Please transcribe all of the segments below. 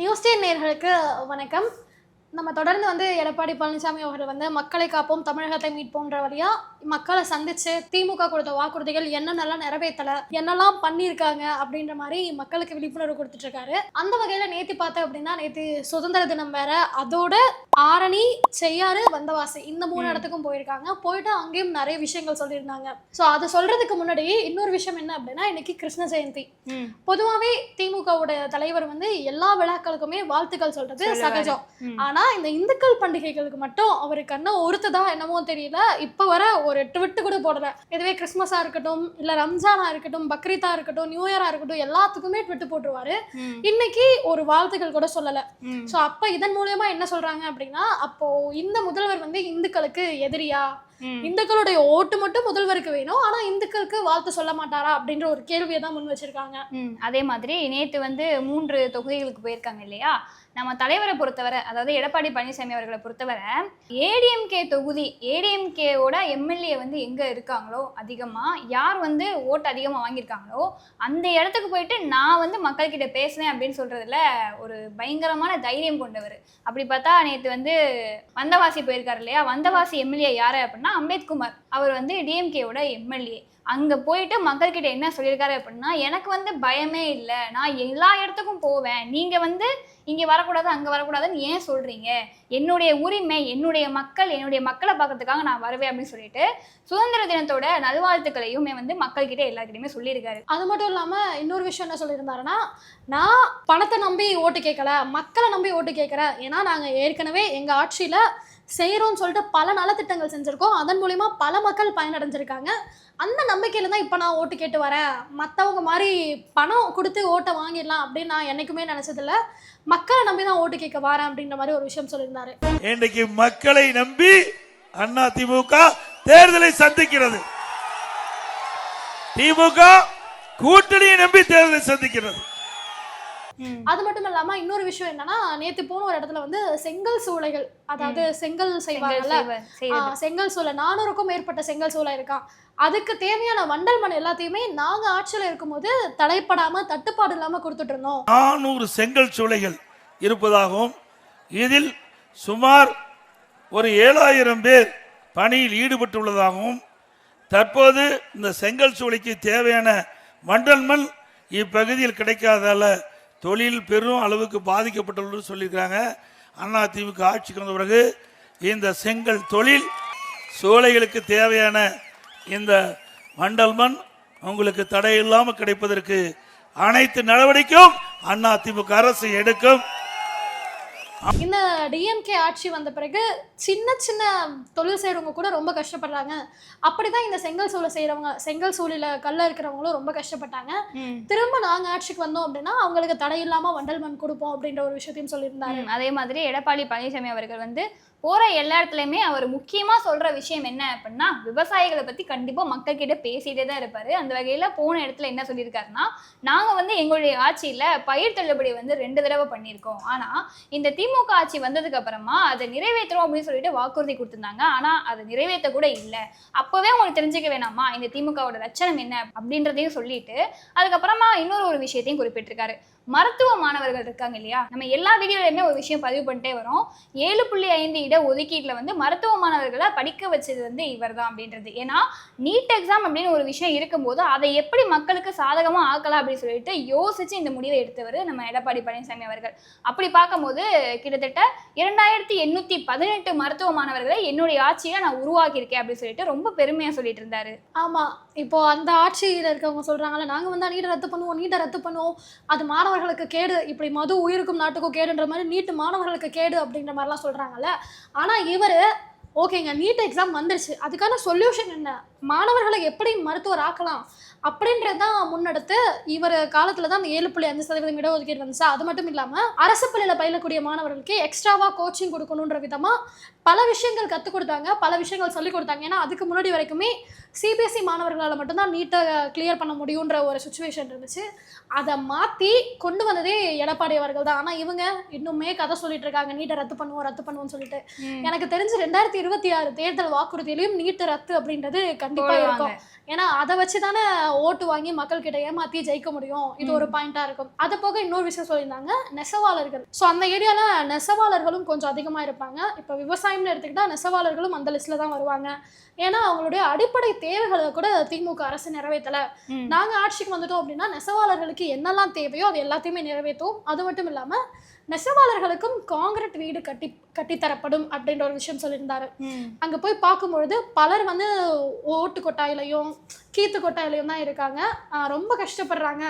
News டே நேர்களுக்கு வணக்கம். நம்ம தொடர்ந்து வந்து எடப்பாடி பழனிசாமி அவர்கள் வந்து மக்களை காப்போம் தமிழகத்தை மீட்போன்ற வழியாக மக்களை சந்திச்சு திமுக கொடுத்த வாக்குறுதிகள் என்னென்னலாம் நிறைவேற்றல என்னெல்லாம் பண்ணியிருக்காங்க அப்படின்ற மாதிரி மக்களுக்கு விழிப்புணர்வு கொடுத்துட்டு இருக்காரு அந்த வகையில நேத்தி பார்த்தேன் அப்படின்னா நேத்தி சுதந்திர தினம் வேற. அதோட ஆரணி செய்யாறு வந்தவாசி. இந்த மூணு. இடத்துக்கும் போயிருக்காங்க. போயிட்டு அங்கேயும் நிறைய விஷயங்கள் சொல்லியிருந்தாங்க. ஸோ அதை சொல்றதுக்கு முன்னாடி இன்னொரு விஷயம் என்ன அப்படின்னா இன்னைக்கு கிருஷ்ண ஜெயந்தி. பொதுவாகவே திமுகவோட தலைவர் வந்து எல்லா விழாக்களுக்குமே வாழ்த்துக்கள் சொல்றது. சகஜம். ஆனா இந்த இந்துக்கள் பண்டிகைகளுக்கு மட்டும் அவருக்கு என்ன ஒருத்ததா என்னமோ தெரியல. இப்ப வர ஒரு எட்டு விட்டு கூட போடல இதுவே கிறிஸ்மஸா இருக்கட்டும் இல்ல ரம்ஜானா இருக்கட்டும் பக்ரீத்தா இருக்கட்டும் நியூ இயரா இருக்கட்டும் எல்லாத்துக்குமே ட்விட்டு போட்டுருவாரு இன்னைக்கு ஒரு வாழ்த்துக்கள் கூட சொல்லல. சோ அப்ப இதன் மூலியமா என்ன சொல்றாங்க அப்படின்னா அப்போ இந்த முதல்வர் வந்து இந்துக்களுக்கு எதிரியா. இந்துக்களுடைய ஓட்டு மட்டும் முதல்வருக்கு வேணும். ஆனா இந்துக்களுக்கு வாழ்த்து சொல்ல மாட்டாரா அப்படின்ற ஒரு கேள்வியை தான் முன் வச்சிருக்காங்க. அதே மாதிரி நேத்து வந்து மூன்று தொகுதிகளுக்கு போயிருக்காங்க இல்லையா? நம்ம தலைவரை பொறுத்தவரை அதாவது எடப்பாடி பழனிசாமி அவர்களை பொறுத்தவரை ஏடிஎம்கே தொகுதி ஏடிஎம்கேவோட எம்எல்ஏ வந்து எங்க இருக்காங்களோ அதிகமா யார் வந்து ஓட்டு அதிகமா வாங்கியிருக்காங்களோ அந்த இடத்துக்கு போயிட்டு நான் வந்து மக்கள்கிட்ட பேசுனேன் அப்படின்னு சொல்றதுல ஒரு பயங்கரமான தைரியம் கொண்டவர். அப்படி பார்த்தா நேத்து வந்து வந்தவாசி போயிருக்காரு இல்லையா? வந்தவாசி எம்எல்ஏ யாரு அப்படின்னா அம்பேத்குமார். அவர் வந்து டிஎம்கேவோட எம்எல்ஏ அங்கே போயிட்டு மக்கள்கிட்ட என்ன சொல்லியிருக்காரு அப்படின்னா எனக்கு வந்து பயமே இல்லை. நான் எல்லா இடத்துக்கும் போவேன். நீங்கள் வந்து இங்கே வரக்கூடாது அங்கே வரக்கூடாதுன்னு ஏன் சொல்கிறீங்க என்னுடைய உரிமை என்னுடைய மக்கள் என்னுடைய மக்களை பார்க்கறதுக்காக நான் வருவேன் அப்படின்னு சொல்லிட்டு சுதந்திர தினத்தோட நல்வாழ்த்துக்களையுமே வந்து மக்கள்கிட்ட எல்லாருக்கிட்டையுமே சொல்லியிருக்காரு. அது மட்டும் இல்லாமல் இன்னொரு விஷயம் என்ன சொல்லியிருந்தாருன்னா நான் பணத்தை நம்பி ஓட்டு கேட்கல மக்களை நம்பி ஓட்டு கேட்குறேன் ஏன்னா நாங்கள் ஏற்கனவே எங்கள் ஆட்சியில் செய்கிறோம்னு சொல்லிட்டு பல நலத்திட்டங்கள் செஞ்சுருக்கோம். அதன் மூலிமா பல மக்கள் பயனடைஞ்சிருக்காங்க. அந்த நம்பிக்கையில் தான் இப்போ நான் ஓட்டு கேட்டு வரேன். மற்றவங்க மாதிரி பணம் கொடுத்து ஓட்டை வாங்கிடலாம் அப்படின்னு நான் என்னைக்குமே நினச்சதில்ல. மக்களை நம்பி தான் ஓட்டு கேட்க வரேன் அப்படின்ற மாதிரி ஒரு விஷயம் சொல்லியிருந்தாரு. இன்றைக்கு மக்களை நம்பி அண்ணா திமுக தேர்தலை சந்திக்கிறது. திமுக கூட்டணியை நம்பி தேர்தலை சந்திக்கிறது. அது மட்டும் இல்லாம இன்னொரு விஷயம் என்னன்னா நேத்து போன ஒரு இடத்துல வந்து செங்கல் சூளைகள் அதாவது செங்கல் செய்வாங்கல்ல? செங்கல் சூளை நானூறுக்கும் மேற்பட்ட செங்கல் சூளை இருக்கான் அதுக்கு தேவையான வண்டல் மண் எல்லாத்தையுமே நாங்க ஆட்சியில இருக்கும்போது தடைப்படாம தட்டுப்பாடு இல்லாம கொடுத்துட்டு இருந்தோம். நானூறு செங்கல் சூளைகள் இருப்பதாகவும் இதில் சுமார் ஒரு ஏழாயிரம் பேர் பணியில் ஈடுபட்டுள்ளதாகவும் தற்போது இந்த செங்கல் சூளைக்கு தேவையான மண்டல் மண் இப்பகுதியில் கிடைக்காதால தொழில் பெரும் அளவுக்கு பாதிக்கப்பட்டுள்ளது சொல்லியிருக்காங்க அண்ணா திமுக ஆட்சிக்கு வந்த பிறகு இந்த செங்கல் தொழில் சோலைகளுக்கு தேவையான இந்த மண்டல் மண் உங்களுக்கு தடையில்லாமல் கிடைப்பதற்கு அனைத்து நடவடிக்கையும் அண்ணா திமுக அரசு எடுக்கும். இந்த டிஎம்கே ஆட்சி வந்த பிறகு சின்ன சின்ன தொழில் செய்றவங்க கூட ரொம்ப கஷ்டப்படுறாங்க. அப்படிதான் இந்த செங்கல் சூளை செய்றவங்க செங்கல் சூளையில கல்ல இருக்கிறவங்களும் ரொம்ப கஷ்டப்பட்டாங்க. திரும்ப நாங்க ஆட்சிக்கு வந்தோம் அப்படின்னா அவங்களுக்கு தடை இல்லாம வண்டல் மண் கொடுப்போம் அப்படின்ற ஒரு விஷயத்தையும் சொல்லியிருந்தாரு. ம், அதே மாதிரி எடப்பாடி பழனிசாமி அவர்கள் வந்து போற எல்லா இடத்துலயுமே அவர் முக்கியமா சொல்ற விஷயம் என்ன அப்படின்னா விவசாயிகளை பத்தி கண்டிப்பா மக்கள் கிட்ட பேசிட்டே தான் இருப்பாரு. அந்த வகையில போன இடத்துல என்ன சொல்லியிருக்காருன்னா நாங்க வந்து எங்களுடைய ஆட்சியில பயிர் தள்ளுபடி வந்து ரெண்டு தடவை பண்ணியிருக்கோம். ஆனா இந்த திமுக ஆட்சி வந்ததுக்கு அப்புறமா அதை நிறைவேற்றுறோம் அப்படின்னு சொல்லிட்டு வாக்குறுதி கொடுத்திருந்தாங்க. ஆனா அதை நிறைவேற்ற கூட இல்லை. அப்பவே உங்களுக்கு தெரிஞ்சுக்க வேணாமா? இந்த திமுகவோட லட்சணம் என்ன அப்படின்றதையும் சொல்லிட்டு அதுக்கப்புறமா இன்னொரு ஒரு விஷயத்தையும் குறிப்பிட்டிருக்காரு. மருத்துவ மாணவர்கள் இருக்காங்க இல்லையா? நம்ம எல்லா வீடியோலையுமே ஒரு விஷயம் பதிவு பண்ணிட்டே வரோம். ஏழு புள்ளி ஐந்து இட ஒதுக்கீட்டில் வந்து மருத்துவ மாணவர்களை படிக்க வச்சது வந்து இவர் தான் அப்படின்றது. ஏன்னா நீட் எக்ஸாம் அப்படின்னு ஒரு விஷயம் இருக்கும்போது அதை எப்படி மக்களுக்கு சாதகமாக ஆக்கலாம் அப்படின்னு சொல்லிட்டு யோசிச்சு இந்த முடிவை எடுத்தவர் நம்ம எடப்பாடி பழனிசாமி அவர்கள். அப்படி பார்க்கும்போது கிட்டத்தட்ட இரண்டாயிரத்தி எண்ணூற்றி பதினெட்டு மருத்துவ மாணவர்களை என்னுடைய ஆட்சியில் நான் உருவாக்கியிருக்கேன் அப்படின்னு சொல்லிட்டு ரொம்ப பெருமையாக சொல்லிட்டு இருந்தாரு. ஆமா. இப்போ அந்த ஆட்சியில் இருக்கவங்க சொல்றாங்கல்ல நாங்கள் வந்து நீட்டை ரத்து பண்ணுவோம் நீட்டை ரத்து பண்ணுவோம். அது மாணவர் மாணவர்களுக்கு கேடு இப்படி மது உயிருக்கும் நாட்டுக்கும் கேடுன்ற மாதிரி நீட்டு மாணவர்களுக்கு கேடு அப்படின்ற மாதிரிலாம் சொல்கிறாங்கல்ல ஆனால் இவரு ஓகேங்க நீட் எக்ஸாம் வந்துருச்சு. அதுக்கான சொல்யூஷன் என்ன? மாணவர்களை எப்படி மருத்துவர் ஆக்கலாம்? அப்படின்றது தான் முன்னெடுத்து இவர் காலத்தில் தான் அந்த ஏழு புள்ளி அஞ்சு சதவீதம் இடஒதுக்கீடு வந்துச்சு? அது மட்டும் இல்லாமல் அரசு பள்ளியில் பயிலக்கூடிய மாணவர்களுக்கு எக்ஸ்ட்ராவாக கோச்சிங் கொடுக்கணுன்ற விதமாக பல விஷயங்கள் கற்றுக் கொடுத்தாங்க பல விஷயங்கள் சொல்லிக் கொடுத்தாங்க. ஏன்னா அதுக்கு முன்னாடி வரைக்குமே சிபிஎஸ்சி மாணவர்களால் மட்டும்தான் நீட்டை கிளியர் பண்ண முடியுன்ற ஒரு சுச்சுவேஷன் இருந்துச்சு. அதை மாற்றி கொண்டு வந்ததே எடப்பாடி அவர்கள் தான். ஆனால் இவங்க இன்னுமே கதை சொல்லிட்டு இருக்காங்க. நீட்டை ரத்து பண்ணுவோம் ரத்து பண்ணுவோம்னு சொல்லிட்டு. எனக்கு தெரிஞ்சு ரெண்டாயிரத்தி இருபத்தி ஆறு தேர்தல் வாக்குறுதியிலையும் நீட்டு ரத்து அப்படின்றது கண்டிப்பா போடுவாங்க. இருக்கும். ஏன்னா அதை வச்சு தானே ஓட்டு வாங்கி மக்கள் கிட்ட ஏமாத்தி ஜெயிக்க முடியும். இது ஒரு பாயிண்டா இருக்கும். அது போக இன்னொரு விஷயம் சொல்லியிருந்தாங்க. நெசவாளர்கள். ஸோ அந்த ஏரியால நெசவாளர்களும் கொஞ்சம் அதிகமா இருப்பாங்க. இப்போ விவசாயம்னு எடுத்துக்கிட்டா நெசவாளர்களும் அந்த லிஸ்ட்ல தான் வருவாங்க. ஏன்னா அவங்களுடைய அடிப்படை தேவைகளை கூட திமுக அரசு நிறைவேற்றல ம். நாங்க ஆட்சிக்கு வந்துட்டோம் அப்படின்னா நெசவாளர்களுக்கு என்னெல்லாம் தேவையோ அது எல்லாத்தையுமே நிறைவேற்றும் அது மட்டும் இல்லாம நெசவாளர்களுக்கும் காங்கிரீட் வீடு கட்டி கட்டித்தரப்படும் அப்படின்ற ஒரு விஷயம் சொல்லியிருந்தாரு. அங்க போய் பார்க்கும்பொழுது பலர் வந்து ஓட்டு கொட்டாயிலையும் கீத்து கொட்டாயிலையும் தான் இருக்காங்க. ரொம்ப கஷ்டப்படுறாங்க.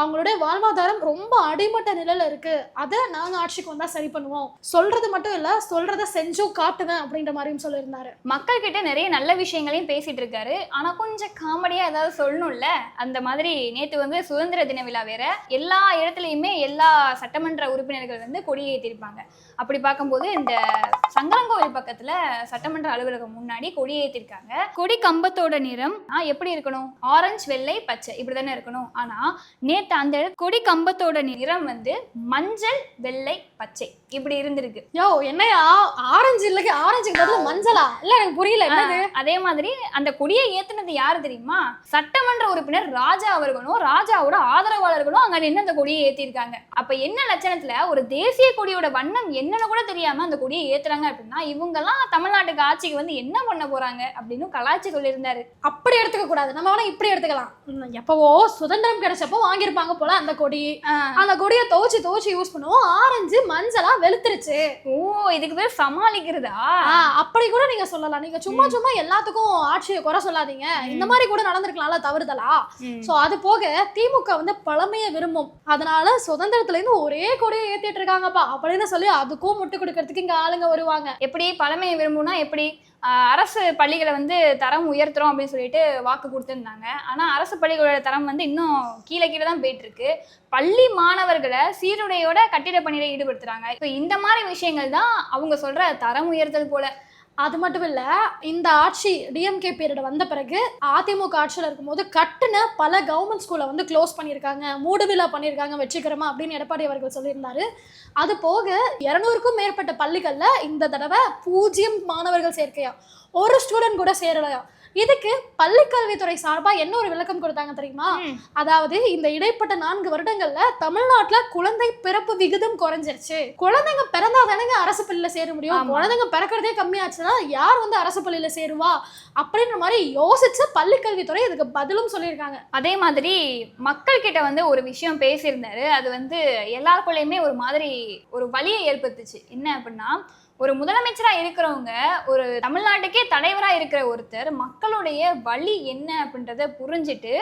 அவங்களுடைய வாழ்வாதாரம் ரொம்ப அடிமட்ட நிலையில இருக்கு. அதை நாங்க ஆட்சிக்கு வந்தா சரி பண்ணுவோம். சொல்றது மட்டும் இல்ல சொல்றத செஞ்சும் காட்டுவேன் அப்படின்ற மாதிரியும் சொல்லியிருந்தாரு. மக்கள் கிட்ட நிறைய நல்ல விஷயங்களையும் பேசிட்டு இருக்காரு. ஆனா கொஞ்சம் காமெடியா ஏதாவது சொல்லணும்ல? அந்த மாதிரி நேற்று வந்து சுதந்திர தின விழா வேற. எல்லா இடத்துலயுமே எல்லா சட்டமன்ற உறுப்பினர்கள் வந்து கொடி ஏத்திருப்பாங்க. அப்படி பார்க்கும்போது இந்த சங்கரங்கோவில் பக்கத்துல சட்டமன்ற அலுவலகம் முன்னாடி கொடி ஏற்றிருக்காங்க கொடி கம்பத்தோட நிறம். எப்படி இருக்கணும்? ஆரஞ்சு வெள்ளை பச்சை இப்படிதானே இருக்கணும். ஆனா நேத்து அந்த கொடி கம்பத்தோட நிறம் வந்து மஞ்சள் வெள்ளை பச்சை இப்படி இருந்திருக்கு. யோ என்னையா? ஆரஞ்சு இல்லைக்கு பதிலா மஞ்சளா? இல்ல எனக்கு புரியல. அதே மாதிரி அந்த கொடியை ஏத்துனது யாரு தெரியுமா? சட்டமன்ற உறுப்பினர் ராஜா அவர்களும் ராஜாவோட ஆதரவாளர்களும் அங்க நின்று அந்த கொடியை ஏத்திருக்காங்க அப்ப என்ன லட்சணத்துல ஒரு தேசிய கொடியோட வண்ணம் என்னன்னு கூட தெரியாம அந்த கொடியை ஏத்துறாங்க அப்படின்னா இவங்க எல்லாம் தமிழ்நாட்டுக்கு ஆட்சிக்கு வந்து என்ன பண்ண போறாங்க அப்படின்னு கலாச்சி சொல்லியிருந்தாரு. அப்படி எடுத்துக்க கூடாது. நம்ம வேணா இப்படி எடுத்துக்கலாம். எப்பவோ சுதந்திரம் கிடைச்சப்போ வாங்கியிருப்பாங்க போல அந்த கொடி. அந்த கொடியை துவச்சு துவச்சு யூஸ் பண்ணுவோம். ஆரஞ்சு மஞ்சளா வெளுத்துருச்சு. ஓ இதுக்கு பேர் சமாளிக்கிறதா? அப்படி கூட நீங்க சொல்லலாம். நீங்க சும்மா சும்மா எல்லாத்துக்கும் ஆட்சியை குறை சொல்லாதீங்க. இந்த மாதிரி கூட நடந்திருக்கலாம்ல தவறுதலா. சோ அது போக திமுக வந்து பழமையை விரும்பும். அதனால சுதந்திரத்துல இருந்து ஒரே கொடியை ஏத்திட்டு இருக்காங்கப்பா. அப்படின்னு சொல்லி அதுக்கும் முட்டு கொடுக்கறதுக்கு இங்க ஆளுங்க வருவாங்க. எப்படி பழமையை விரும்புனா எப்படி? அரசு பள்ளிகளை வந்து தரம் உயர்த்துறோம் அப்படின்னு சொல்லிட்டு வாக்கு கொடுத்துருந்தாங்க. ஆனால் அரசு பள்ளிகளோட தரம் வந்து இன்னும் கீழே கீழே தான் போயிட்டுருக்கு. பள்ளி மாணவர்களை சீருடையோட கட்டிட பணியில் ஈடுபடுத்துகிறாங்க இப்போ இந்த மாதிரி விஷயங்கள் தான் அவங்க சொல்கிற தரம் உயர்த்தல் போல். அது மட்டும் இல்லை இந்த ஆட்சி டிஎம்கே பீரியட் வந்த பிறகு அதிமுக ஆட்சியில் இருக்கும்போது கட்டுன பல கவர்மெண்ட் ஸ்கூலை வந்து க்ளோஸ் பண்ணியிருக்காங்க. மூடுவிழா பண்ணியிருக்காங்க வெற்றிகரமா அப்படின்னு எடப்பாடி அவர்கள் சொல்லியிருந்தாரு. அது போக இரநூறுக்கும் மேற்பட்ட பள்ளிகளில் இந்த தடவை பூஜ்ஜியம் மாணவர்கள் சேர்க்கையா? ஒரு ஸ்டூடெண்ட் கூட சேரலையா? இதுக்கு பள்ளிக்கல்வித்துறை சார்பா என்ன ஒரு விளக்கம் கொடுத்தாங்க தெரியுமா. அதாவது இந்த இடைப்பட்ட நான்கு வருடங்கள்ல தமிழ்நாட்டுல குழந்தை பிறப்பு விகிதம் குறைஞ்சிருச்சு. குழந்தைங்க பிறந்தா தானேங்க அரசு பள்ளியில சேர முடியும். குழந்தைங்க பிறக்கிறதே கம்மியாச்சுன்னா யார் வந்து அரசு பள்ளியில சேருவா? அப்படின்ற மாதிரி யோசிச்சு பள்ளிக்கல்வித்துறை இதுக்கு பதிலும் சொல்லியிருக்காங்க. அதே மாதிரி மக்கள் கிட்ட வந்து ஒரு விஷயம் பேசியிருந்தாரு. அது வந்து எல்லாருக்குள்ளயுமே ஒரு மாதிரி ஒரு வலியை ஏற்படுத்துச்சு. என்ன அப்படின்னா ஒரு முதலமைச்சரா இருக்கிறவங்க ஒரு தமிழ்நாட்டுக்கே தலைவரா இருக்கிற ஒருத்தர் மக்களுடைய வலி என்ன அப்படின்றத புரிஞ்சுட்டு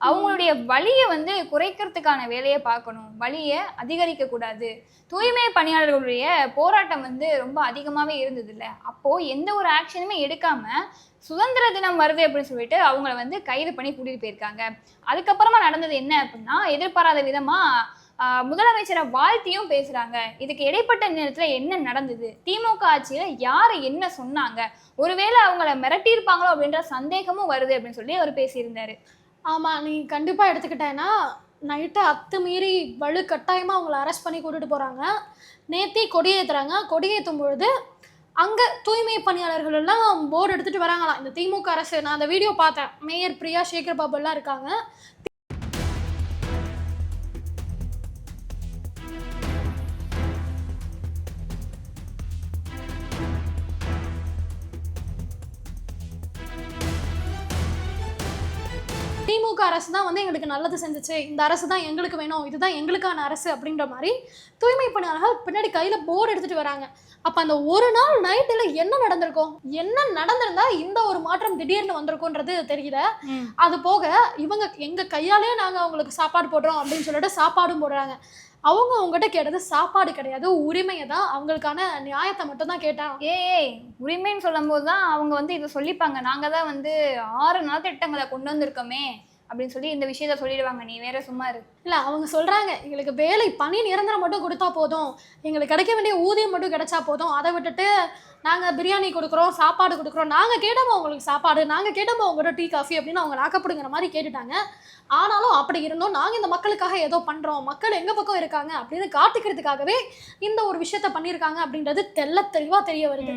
அவங்களுடைய வலியை வந்து குறைக்கிறதுக்கான வேலையை பார்க்கணும். வலியை அதிகரிக்க கூடாது தூய்மை பணியாளர்களுடைய போராட்டம் வந்து ரொம்ப அதிகமாகவே இருந்தது இல்லை அப்போ எந்த ஒரு ஆக்ஷனுமே எடுக்காம சுதந்திர தினம் வருது அப்படின்னு சொல்லிட்டு அவங்கள வந்து கைது பண்ணி கூட்டிட்டு போயிருக்காங்க. அதுக்கப்புறமா நடந்தது என்ன அப்படின்னா எதிர்பாராத விதமா ஆஹ், முதலமைச்சரை வாழ்த்தியும் பேசுறாங்க. இதுக்கு இடைப்பட்ட நேரத்துல என்ன நடந்தது? திமுக ஆட்சியில யாரு என்ன சொன்னாங்க? ஒருவேளை அவங்கள மிரட்டியிருப்பாங்களோ அப்படின்ற சந்தேகமும் வருது அப்படின்னு சொல்லி அவர் பேசியிருந்தாரு. ஆமா நீ கண்டிப்பா எடுத்துக்கிட்டேன்னா நைட்டு அத்துமீறி வலு கட்டாயமா அவங்கள அரெஸ்ட் பண்ணி கூட்டிட்டு போறாங்க. நேத்தி கொடியேற்றுறாங்க கொடியேற்றும் பொழுது அங்க தூய்மை பணியாளர்கள் எல்லாம் போர்டு எடுத்துட்டு வராங்களாம். இந்த திமுக அரசு நான் அந்த வீடியோ பார்த்தேன். மேயர் பிரியா சேகர் பாபு எல்லாம் இருக்காங்க. திமுக அரசு தான் வந்து எங்களுக்கு நல்லது செஞ்சுச்சு. இந்த அரசு தான் எங்களுக்கு வேணும். இதுதான் எங்களுக்கான அரசு அப்படின்ற மாதிரி தூய்மை பணியாளர்கள் பின்னாடி கையில போர்டு எடுத்துட்டு வராங்க. அப்ப அந்த ஒரு நாள் நைட்டில் என்ன நடந்திருக்கும்? என்ன நடந்திருந்தா இந்த ஒரு மாற்றம் திடீர்னு வந்திருக்கும்ன்றது தெரியல. அது போக இவங்க எங்க கையாலே நாங்க அவங்களுக்கு சாப்பாடு போடுறோம் அப்படின்னு சொல்லிட்டு சாப்பாடும் போடுறாங்க. அவங்க உங்ககிட்ட கேட்டது சாப்பாடு கிடையாது உரிமையை தான். அவங்களுக்கான நியாயத்தை மட்டும் தான் கேட்டாங்க ஏ உரிமைன்னு சொல்லும்போது தான் அவங்க வந்து இதை சொல்லிப்பாங்க. நாங்கள் தான் வந்து ஆறு நலத்திட்டங்களை கொண்டு வந்திருக்கோமே அப்படின்னு சொல்லி இந்த விஷயத்த சொல்லிடுவாங்க. நீ வேற சும்மா இரு. இல்லை அவங்க சொல்கிறாங்க எங்களுக்கு வேலை பணி நிரந்தரம் மட்டும் கொடுத்தா போதும். எங்களுக்கு கிடைக்க வேண்டிய ஊதியம் மட்டும் கிடைச்சா போதும். அதை விட்டுட்டு நாங்கள் பிரியாணி கொடுக்குறோம் சாப்பாடு கொடுக்குறோம். நாங்கள் கேட்டோமோ உங்களுக்கு சாப்பாடு? நாங்கள் கேட்டோமோ உங்களோட டீ காஃபி அப்படின்னு அவங்க நாக்கப்படுங்கிற மாதிரி கேட்டுட்டாங்க. ஆனாலும் அப்படி இருந்தோம். நாங்கள் இந்த மக்களுக்காக ஏதோ பண்ணுறோம் மக்கள் எங்கள் பக்கம் இருக்காங்க அப்படின்னு காட்டுக்கிறதுக்காகவே இந்த ஒரு விஷயத்த பண்ணியிருக்காங்க அப்படின்றது தெள்ள தெளிவாக தெரிய வருது.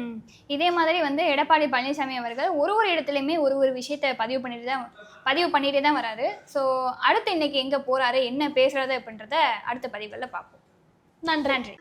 இதே மாதிரி வந்து எடப்பாடி பழனிசாமி அவர்கள் ஒரு ஒரு இடத்துலையுமே ஒரு ஒரு விஷயத்த பதிவு பண்ணிட்டு தான் பதிவு பண்ணிகிட்டே தான் வராரு. ஸோ அடுத்து இன்னைக்கு எங்கே போகிறாரு என்ன பேசுறாரு அப்படின்றத அடுத்த பதிவுகளில் பார்ப்போம். நன்றி நன்றி.